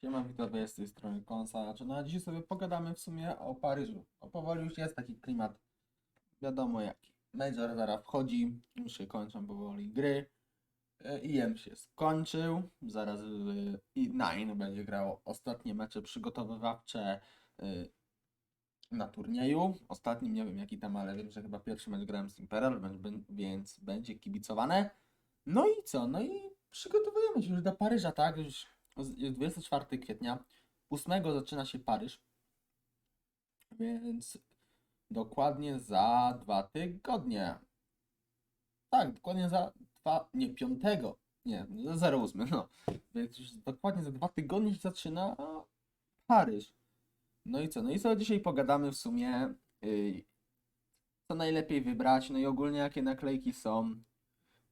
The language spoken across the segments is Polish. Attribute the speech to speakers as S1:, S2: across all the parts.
S1: Siema, widzowie, z tej strony Konsa. No a dzisiaj sobie pogadamy w sumie o Paryżu. No powoli już jest taki klimat, wiadomo jaki. Major zaraz wchodzi, już się kończą powoli gry. E, IM się skończył, zaraz w E9 będzie grało ostatnie mecze przygotowywawcze e, na turnieju. Ostatnim nie wiem jaki tam, ale wiem, że chyba pierwszy mecz grałem z Imperial, więc będzie kibicowane. No i co? No i przygotowujemy się już do Paryża, tak? Już jest 24 kwietnia. 8 zaczyna się Paryż. Więc dokładnie za dwa tygodnie. Tak, dokładnie za dwa, nie, 5, nie, za 08, no. Więc już dokładnie za dwa tygodnie się zaczyna Paryż. No i co? No i co dzisiaj pogadamy w sumie, yy, co najlepiej wybrać, no i ogólnie jakie naklejki są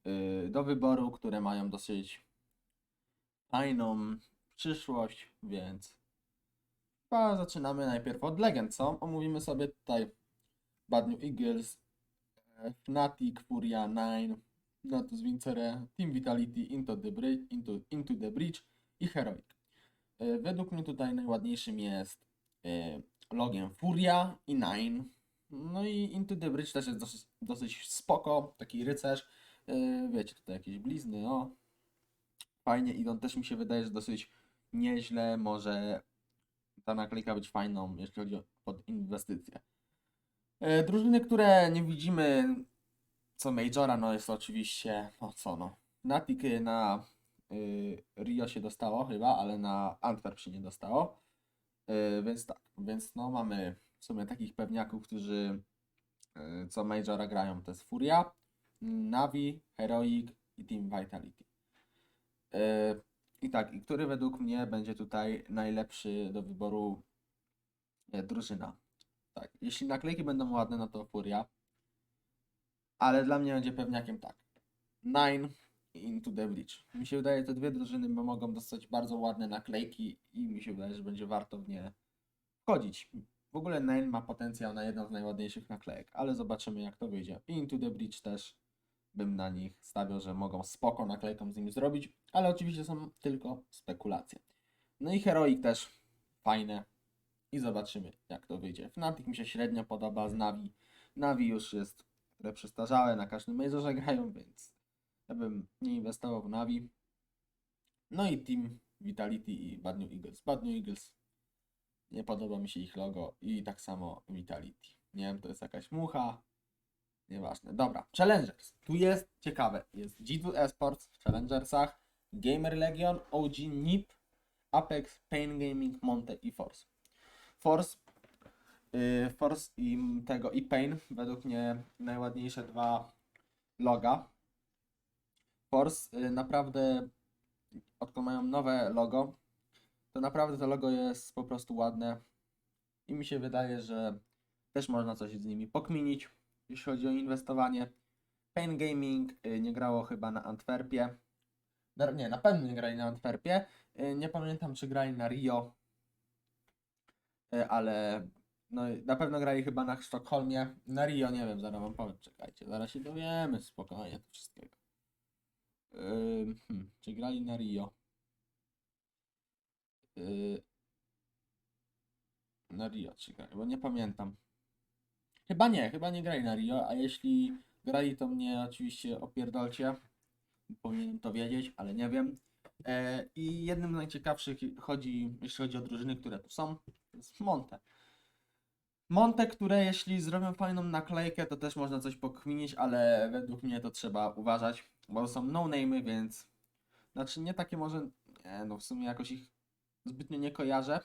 S1: yy, do wyboru, które mają dosyć fajną przyszłość, więc chyba zaczynamy najpierw od legend, co? Omówimy sobie tutaj Bad New Eagles, e, Fnatic, Furia 9, Natus Vincere, Team Vitality, Into the, Bridge, Into, Into the Bridge i Heroic. E, Według mnie tutaj najładniejszym jest e, logiem Furia i Nine. No i Into the Bridge też jest dosyć, dosyć spoko, taki rycerz. Wiecie, tutaj jakieś blizny, o. Fajnie idą, też mi się wydaje, że dosyć nieźle może ta naklejka być fajną, jeśli chodzi o pod inwestycje. E, Drużyny, które nie widzimy co Majora, no jest oczywiście, no co no, Fnatic y, na y, Rio się dostało chyba, ale na Antwerp się nie dostało. Y, więc tak, więc no mamy w sumie takich pewniaków, którzy y, co Majora grają, to jest Furia, Navi, Heroic i Team Vitality. Y, I tak, i który według mnie będzie tutaj najlepszy do wyboru e, drużyna. Tak, jeśli naklejki będą ładne, no to Furia. Ale dla mnie będzie pewniakiem tak. Nine Into the Bridge. Mi się wydaje, te dwie drużyny mogą dostać bardzo ładne naklejki i mi się wydaje, że będzie warto w nie wchodzić. W ogóle Nine ma potencjał na jedną z najładniejszych naklejek, ale zobaczymy jak to wyjdzie. I Into the Bridge też bym na nich stawiał, że mogą spoko naklejką z nimi zrobić, ale oczywiście są tylko spekulacje. No i Heroic też fajne i zobaczymy jak to wyjdzie. Fnatic mi się średnio podoba z Navi. Navi już jest trochę przestarzałe, na każdym majorze grają, więc ja bym nie inwestował w Navi. No i Team Vitality i Bad New Eagles. Bad New Eagles nie podoba mi się ich logo i tak samo Vitality. Nie wiem, to jest jakaś mucha. Nieważne. Dobra, Challengers. Tu jest ciekawe. Jest G2 Esports w Challengersach, Gamer Legion, OG, NIP, Apex, Pain Gaming, Monte i Force. Force, yy, Force i tego i Pain według mnie najładniejsze dwa loga. Force yy, naprawdę odkąd mają nowe logo, to naprawdę to logo jest po prostu ładne i mi się wydaje, że też można coś z nimi pokminić, jeśli chodzi o inwestowanie. Pain Gaming y, nie grało chyba na Antwerpie. Nie, na pewno nie grali na Antwerpie. Y, Nie pamiętam, czy grali na Rio, Y, ale no, na pewno grali chyba na Sztokholmie. Na Rio nie wiem, zaraz wam powiem, czekajcie, zaraz się dowiemy spokojnie to wszystkiego. Hmm, czy grali na Rio? Na Rio, czy grali, bo nie pamiętam. Chyba nie, chyba nie grali na Rio, a jeśli grali, to mnie oczywiście opierdolcie. Powinienem to wiedzieć, ale nie wiem. E, I jednym z najciekawszych chodzi, jeśli chodzi o drużyny, które tu są, to jest Monte. Monte, które jeśli zrobią fajną naklejkę, to też można coś pokminić, ale według mnie to trzeba uważać, bo są no-name'y, więc znaczy nie takie może, nie, no w sumie jakoś ich zbytnio nie kojarzę.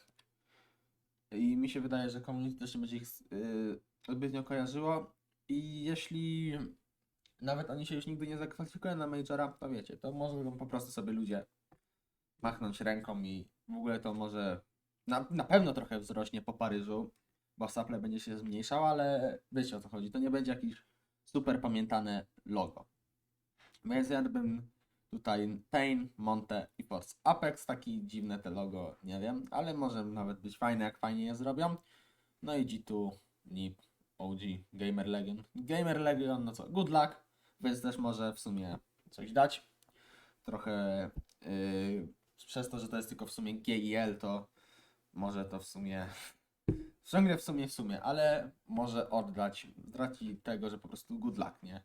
S1: I mi się wydaje, że community też będzie ich yy, zbytnio kojarzyło. I jeśli nawet oni się już nigdy nie zakwalifikują na Majora, to wiecie, to mogą po prostu sobie ludzie machnąć ręką i w ogóle to może na, na pewno trochę wzrośnie po Paryżu, bo supply będzie się zmniejszał, ale wiecie o co chodzi, to nie będzie jakieś super pamiętane logo. Więc ja bym tutaj Pain, Monte i Force Apex, taki dziwne te logo, nie wiem, ale może nawet być fajne, jak fajnie je zrobią. No i G2, NIP, OG, Gamer Legion. Gamer Legion, no co, good luck, więc też może w sumie coś dać. Trochę yy, przez to, że to jest tylko w sumie GIL, to może to w sumie. Ciągle w sumie w sumie, ale może oddać z racji tego, że po prostu good luck, nie?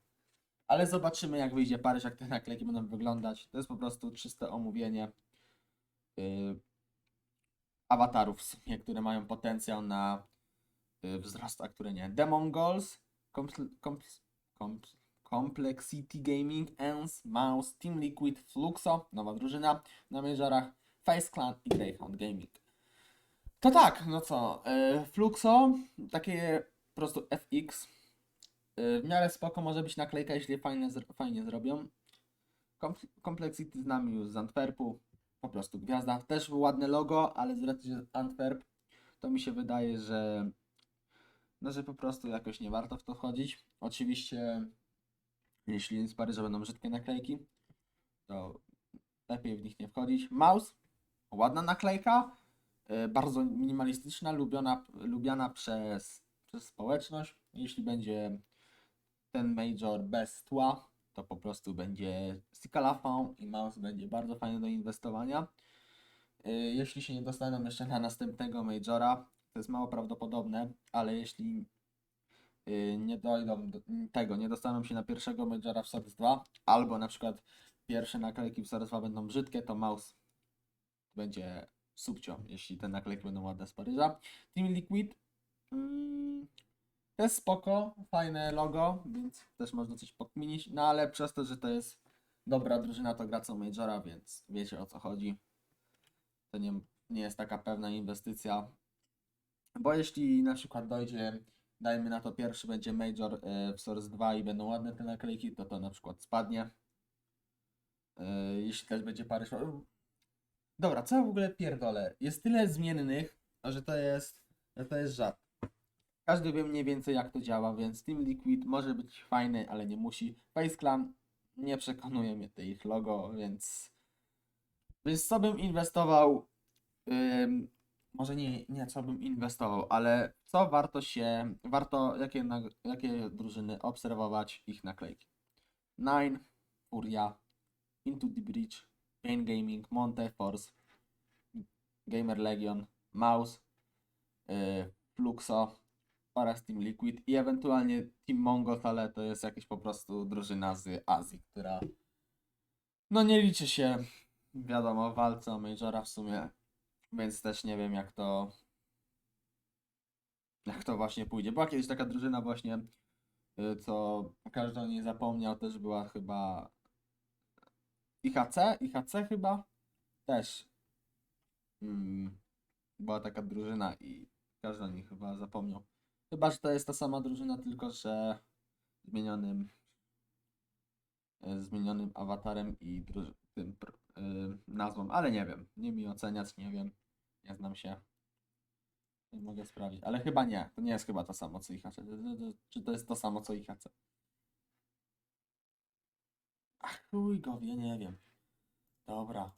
S1: Ale zobaczymy jak wyjdzie Paryż, jak te naklejki będą wyglądać. To jest po prostu czyste omówienie yy, awatarów które mają potencjał na yy, wzrost, a które nie. Demon Goals, Compl- Compl- Compl- Complexity Gaming, ENS, Mouse, Team Liquid, Fluxo, nowa drużyna na majorach, Face Clan i Greyhound Gaming. To tak, no co, yy, Fluxo, takie po prostu FX, w miarę spoko może być naklejka, jeśli fajnie, fajnie zrobią. Compl- Complexity znamy już z Antwerpu, po prostu gwiazda. Też ładne logo, ale z racji, Antwerp, to mi się wydaje, że no, że po prostu jakoś nie warto w to wchodzić. Oczywiście, jeśli z Paryża będą brzydkie naklejki, to lepiej w nich nie wchodzić. Mouse, ładna naklejka, y, bardzo minimalistyczna, lubiona, lubiana przez, przez społeczność. Jeśli będzie ten major bez tła, to po prostu będzie Stickalafon i mouse będzie bardzo fajny do inwestowania. Y, Jeśli się nie dostaną jeszcze na następnego majora, to jest mało prawdopodobne, ale jeśli y, nie dojdą do tego, nie dostaną się na pierwszego majora w Source 2, albo na przykład pierwsze naklejki w Source 2 będą brzydkie, to mouse będzie subcio, jeśli te naklejki będą ładne z Paryża. Team Liquid mm, jest spoko, fajne logo, więc też można coś pokminić, no ale przez to, że to jest dobra drużyna, to gra co Majora, więc wiecie o co chodzi. To nie, nie jest taka pewna inwestycja, bo jeśli na przykład dojdzie, dajmy na to pierwszy będzie Major e, w Source 2 i będą ładne te naklejki, to to na przykład spadnie. E, Jeśli też będzie Paryż... Dobra, co w ogóle pierdolę? Jest tyle zmiennych, że to jest, że to jest żart. Każdy wie mniej więcej jak to działa, więc Team Liquid może być fajny, ale nie musi. Face Clan nie przekonuje mnie te ich logo, więc więc co bym inwestował? Ym, może nie, nie co bym inwestował, ale co warto się, warto jakie, nag- jakie drużyny obserwować ich naklejki. Nine, Furia, Into the Bridge, Pain Gaming, Monte Force, Gamer Legion, Mouse, yy, Fluxo oraz Team Liquid i ewentualnie Team Mongols, ale to jest jakaś po prostu drużyna z Azji, która no nie liczy się wiadomo walce o Majora w sumie, więc też nie wiem jak to jak to właśnie pójdzie. Była kiedyś taka drużyna właśnie, y, co każdy o niej zapomniał, też była chyba IHC, IHC chyba też mm, była taka drużyna i każdy o niej chyba zapomniał. Chyba, że to jest ta sama drużyna, tylko że zmienionym e, zmienionym awatarem i tym pr- y, nazwą, ale nie wiem. Nie mi oceniać, nie wiem. Nie znam się. Nie mogę sprawdzić, ale chyba nie. To nie jest chyba to samo co IHC. Czy to jest to samo co IHC? Ach, chuj go wie, nie wiem. Dobra.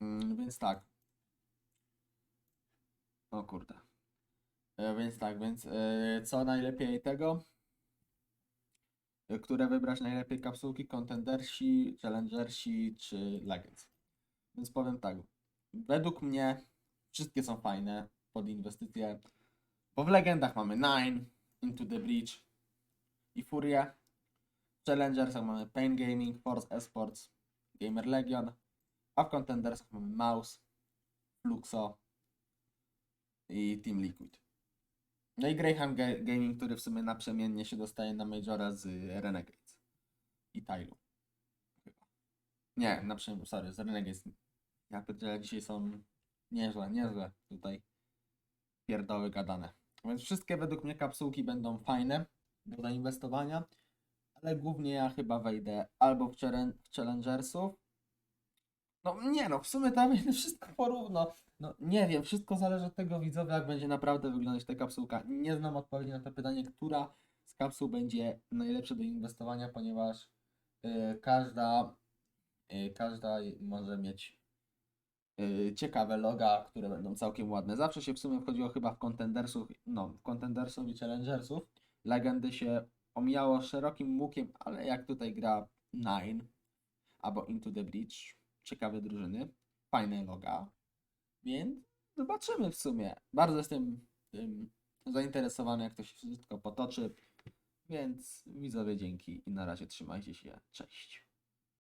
S1: Mm, więc tak. O kurde. E, więc tak, więc e, co najlepiej tego? E, Które wybrać najlepiej kapsułki, contendersi, challengersi czy legends? Więc powiem tak. Według mnie wszystkie są fajne pod inwestycje. Bo w legendach mamy Nine, Into the Breach i Furię. W challengersach mamy Pain Gaming, Force Esports, Gamer Legion. A w contendersach mamy Mouse, Fluxo i Team Liquid. No i Ga- Gaming, który w sumie naprzemiennie się dostaje na Majora z Renegades i Tylu. Nie, naprzemiennie, sorry, z Renegades. Ja pierdzielę, dzisiaj są niezłe, niezłe tutaj pierdoły gadane. Więc wszystkie według mnie kapsułki będą fajne do zainwestowania, ale głównie ja chyba wejdę albo w, challenge- w Challengersów. No nie no, w sumie tam jest wszystko porówno. No nie wiem, wszystko zależy od tego widzowa, jak będzie naprawdę wyglądać ta kapsułka. Nie znam odpowiedzi na to pytanie, która z kapsuł będzie najlepsza do inwestowania, ponieważ y, każda, y, każda może mieć y, ciekawe loga, które będą całkiem ładne. Zawsze się w sumie wchodziło chyba w contendersów, no, w contendersów i challengersów. Legendy się omijało szerokim łukiem, ale jak tutaj gra Nine albo Into the Breach, ciekawe drużyny, fajne loga, więc zobaczymy w sumie. Bardzo jestem tym zainteresowany, jak to się wszystko potoczy, więc widzowie dzięki i na razie trzymajcie się, cześć.